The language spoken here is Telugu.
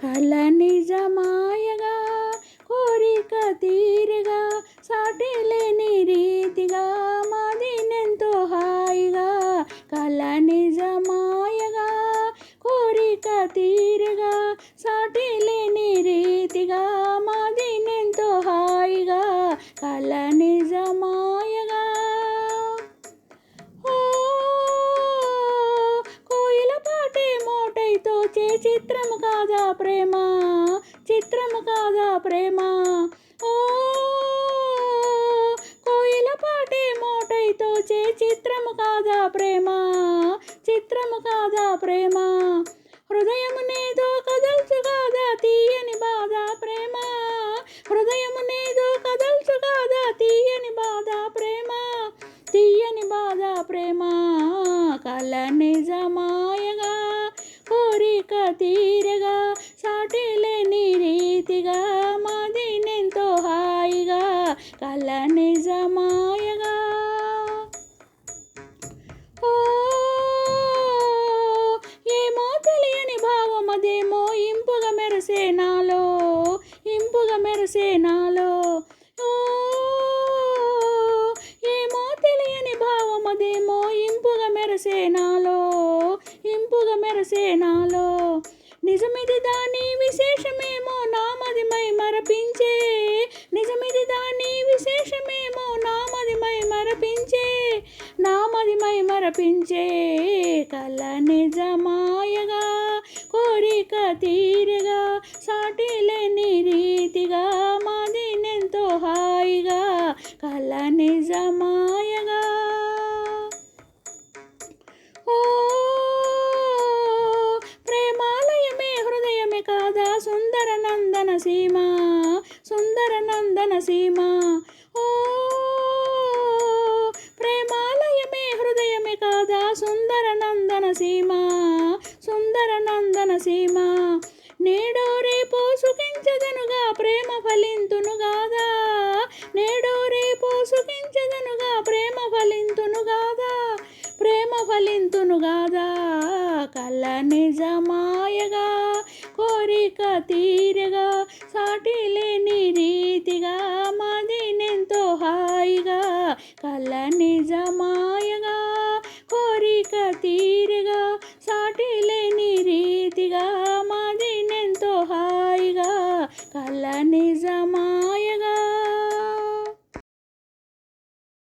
కల నిజమాయగా కోరిక తీరుగా చిత్రము కాదా ప్రేమ? చిత్రము కాదా ప్రేమ? ఓ కోయిల పాటే మోటైతో చే చిత్రము కాదా ప్రేమ? చిత్రము కాదా ప్రేమ? హృదయమునేదో కదల్చు కాదా తీయని బాధ ప్రేమ? హృదయమునేదో కదల్చు కాదా తీయని బాధ ప్రేమ? తీయని బాధ ప్రేమ? కల నిజమాయగా కోరిక తీరగా సాటిలేని రీతిగా మదినెంతో హాయిగా కల నిజమాయగా. ఓ ఏమో తెలియని భావం అదేమో ఇంపుగా మెరిసే నాలో ఇంపుగా మెరిసే నాలో. నాలో ఇంపుగా మెరసే నాలో నిజమిది దాని విశేషమేమో నామదిమై మరపించే. నిజమిది దాని విశేషమేమో నామదిమై మరపించే. నామదిమై మరపించే కల నిజమాయగా కోరిక తీరుగా. సుందర నందన సీమ ఓ ప్రేమాలయమే హృదయమే కాదా సుందర నందన సీమ సుందర నందన సీమ నేడో రేపో సుఖించదనుగా ప్రేమ ఫలింతును గాదా? నేడో రేపో సుఖించదనుగా ప్రేమ ఫలింతును గాదా? ప్రేమ ఫలింతును గాదా? కల నిజమాయగా కోరిక తీరగా సాటిలే Cause